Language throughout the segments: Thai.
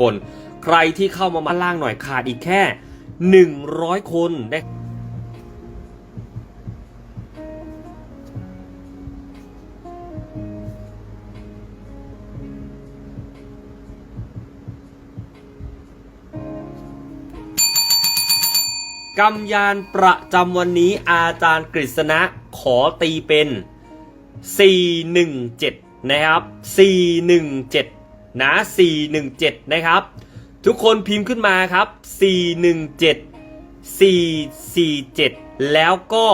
คน ใครที่เข้ามามาล่างหน่อยขาดอีกแค่ 100 คนได้กำยานประจำวันนี้อาจารย์กฤษณะขอตีเป็น 417 นะครับ 417 นะ417 นะครับ ทุกคนพิมพ์ขึ้นมาครับ 417 447 แล้วก็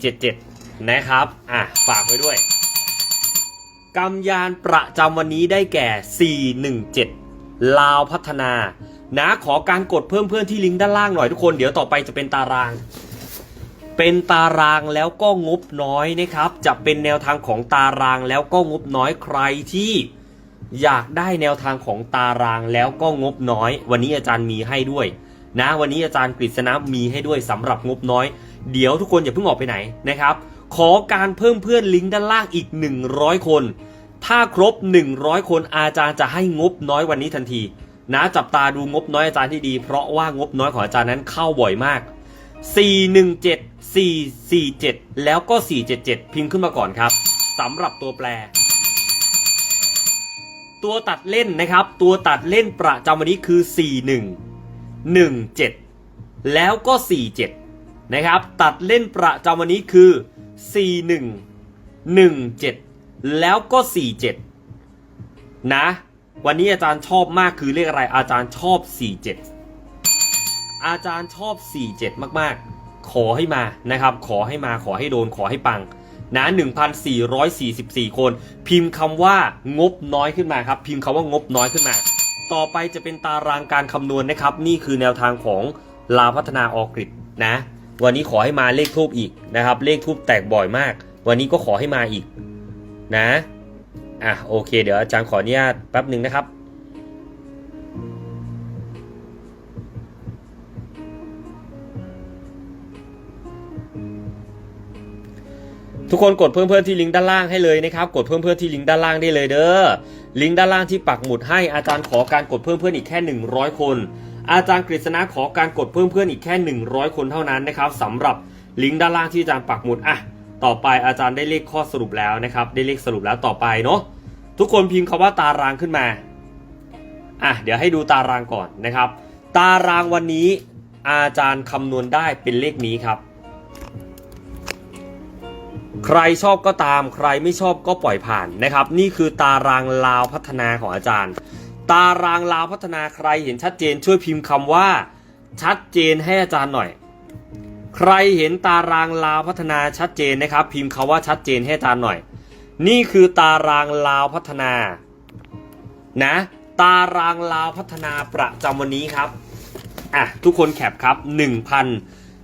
477 นะครับ อะ ฝากไว้ด้วยกำยานประจำวันนี้ได้แก่ 417 ลาวพัฒนา นะขอการกดเพิ่มเพื่อนที่ลิงก์ด้านล่างหน่อยทุกคน เดี๋ยวต่อไปจะเป็นตาราง เป็นตารางแล้วก็งบน้อยนะครับ จะเป็นแนวทางของตารางแล้วก็งบน้อยใครที่ อยากได้แนวทางของตารางแล้วก็งบน้อย วันนี้อาจารย์มีให้ด้วย นะ วันนี้อาจารย์กฤษณะมีให้ด้วยสำหรับงบน้อย เดี๋ยวทุกคนอย่าเพิ่งออกไปไหนนะครับ ขอการเพิ่มเพื่อนลิงก์ด้านล่างอีก 100 คน ถ้าครบ 100 คนอาจารย์จะให้งบน้อยวันนี้ทันที นะจับตาดูงบน้อยอาจารย์ที่ดี เพราะว่างบน้อยของอาจารย์นั้นเข้าบ่อยมาก 417 447 แล้วก็ 477 พิมพ์ขึ้นมาก่อนครับสำหรับตัวแปร ตัวตัดเล่นนะครับ ตัวตัดเล่นประจำวันนี้คือ 41 17 แล้วก็ 47 นะครับ ตัดเล่นประจำวันนี้คือ 41 17 แล้วก็ 47 นะ วันนี้อาจารย์ชอบมากคือเลขอะไรอาจารย์ชอบ 47 อาจารย์ชอบ 47 มากๆ ขอให้มานะครับ ขอให้มาขอให้โดนขอให้ปัง นะ1,444 คน พิมพ์คำว่างบน้อยขึ้นมาครับ พิมพ์คำว่างบน้อยขึ้นมา ต่อไปจะเป็นตารางการคำนวณนะครับ นี่คือแนวทางของลาพัฒนาออกริดนะ วันนี้ขอให้มาเลขทูบอีกนะครับ เลขทูบแตกบ่อยมาก วันนี้ก็ขอให้มาอีกนะ อะโอเค เดี๋ยวอาจารย์ขออนุญาตแป๊บหนึ่งนะครับ ทุกคนกดเพิ่มเพื่อนที่ลิงก์ด้านล่างให้เลยนะครับกดเพิ่มเพื่อนที่ลิงก์ด้านล่างได้เลยเด้อลิงก์ด้านล่างที่ปักหมุดให้อาจารย์ขอการกดเพิ่มเพื่อนอีกแค่ 100 คน อาจารย์กฤษณะขอการกดเพิ่มเพื่อนอีกแค่ 100 คนเท่านั้นนะครับสำหรับลิงก์ด้านล่างที่อาจารย์ปักหมุดอะต่อไปอาจารย์ได้เลขข้อสรุปแล้วนะครับได้เลขสรุปแล้วต่อไปเนาะทุกคนพิมพ์คำว่าตารางขึ้นมาอะเดี๋ยวให้ดูตารางก่อนนะครับ ตารางวันนี้อาจารย์คำนวณได้เป็นเลขนี้ครับ ใครชอบก็ตาม ใครไม่ชอบก็ปล่อยผ่านนะครับ นี่คือตารางลาวพัฒนาของอาจารย์ ตารางลาวพัฒนาใครเห็นชัดเจนช่วยพิมพ์คำว่า ชัดเจนให้อาจารย์หน่อย ใครเห็นตารางลาวพัฒนาชัดเจนนะครับ พิมพ์คำว่าชัดเจนให้อาจารย์หน่อย นี่คือตารางลาวพัฒนานะตารางลาวพัฒนาประจำวันนี้ครับอะทุกคนแคปครับ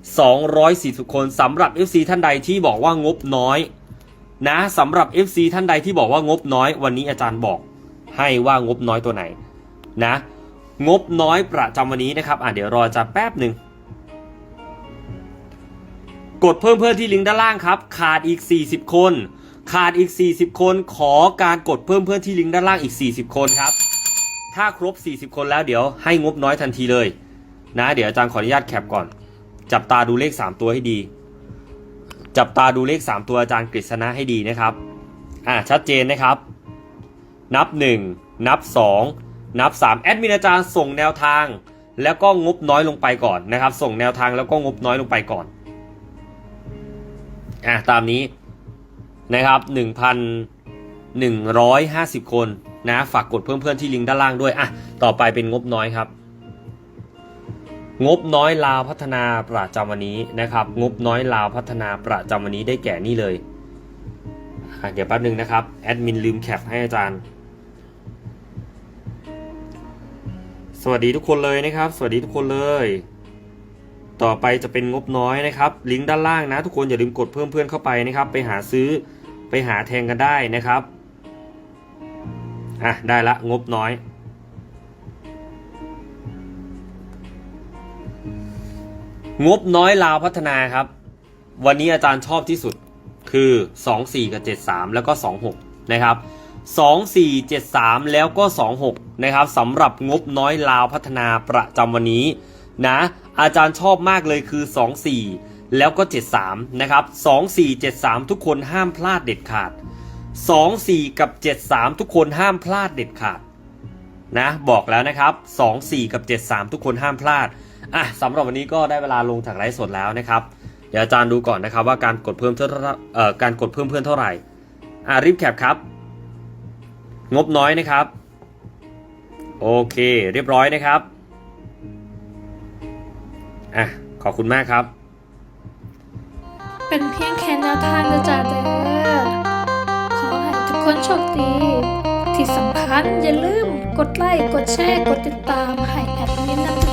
240 คนสำหรับ FC ท่านใดที่บอกว่างบน้อย นะสำหรับ FC ท่านใดที่บอกว่างบน้อย วันนี้อาจารย์บอกให้ว่างบน้อยตัวไหน นะ งบน้อยประจำวันนี้นะครับ อะเดี๋ยวรอจารย์แป๊บหนึ่งกดเพิ่มเพื่อนที่ลิงก์ด้านล่างครับ ขาดอีก 40 คน ขาดอีก 40 คนขอการกดเพิ่มเพื่อนที่ลิงก์ด้านล่างอีก 40 คนครับ ถ้าครบ 40 คนแล้วเดี๋ยวให้งบน้อยทันทีเลย นะ เดี๋ยวอาจารย์ขออนุญาตแคปก่อน จับตาดูเลข 3 ตัวให้ดี จับตาดูเลข 3 ตัวอาจารย์กฤษณะให้ดีนะครับ อ่าชัดเจนนะครับ นับ 1 นับ 2 นับ 3 แอดมินอาจารย์ส่งแนวทาง แล้วก็งบน้อยลงไปก่อนนะครับ ส่งแนวทางแล้วก็งบน้อยลงไปก่อน อะตามนี้นะครับ1,150 คนนะ ฝากกดเพิ่มเพื่อนที่ลิงก์ด้านล่างด้วย อะ ต่อไปเป็นงบน้อยครับ งบน้อยลาวพัฒนาประจำวันนี้นะครับ งบน้อยลาวพัฒนาประจำวันนี้ได้แก่นี่เลยเดี๋ยวแป๊บนึงนะครับแอดมินลืมแคปให้อาจารย์ สวัสดีทุกคนเลยนะครับ สวัสดีทุกคนเลย ต่อไปจะเป็นงบน้อยนะครับ ลิงก์ด้านล่างนะ ทุกคนอย่าลืมกดเพิ่มเพื่อนเข้าไปนะครับ ไปหาซื้อไปหาแทงกันได้นะครับอะได้ละงบน้อย งบน้อยลาวพัฒนาครับ วันนี้อาจารย์ชอบที่สุดคือ 2 4 กับ 7 3 แล้วก็ 2 6 นะครับ 2473 แล้วก็ 26 นะครับสำหรับงบน้อยลาวพัฒนาประจำวันนี้นะอาจารย์ชอบมากเลยคือ 24 แล้วก็ 73 นะครับ 2473 ทุกคนห้ามพลาดเด็ดขาด 24 กับ 73 ทุกคนห้ามพลาดเด็ดขาดนะบอกแล้วนะครับ 24 กับ 73 ทุกคนห้ามพลาด อะสำหรับวันนี้ก็ได้เวลาลงจากไลฟ์สดแล้วนะครับ เดี๋ยวอาจารย์ดูก่อนนะครับว่าการกดเพิ่มเท่าเอ่อการกดเพิ่มเพื่อนเท่าไหร่อะรีบแคปครับ งบน้อยนะครับ โอเค เรียบร้อยนะครับอะขอบคุณมากครับ เป็นเพียงแค่แนวทางนะจ๊ะเด้อขอให้ทุกคนโชคดี ที่สำคัญอย่าลืมกดไลค์กดแชร์กดติดตามให้แอดมินนะจ๊ะ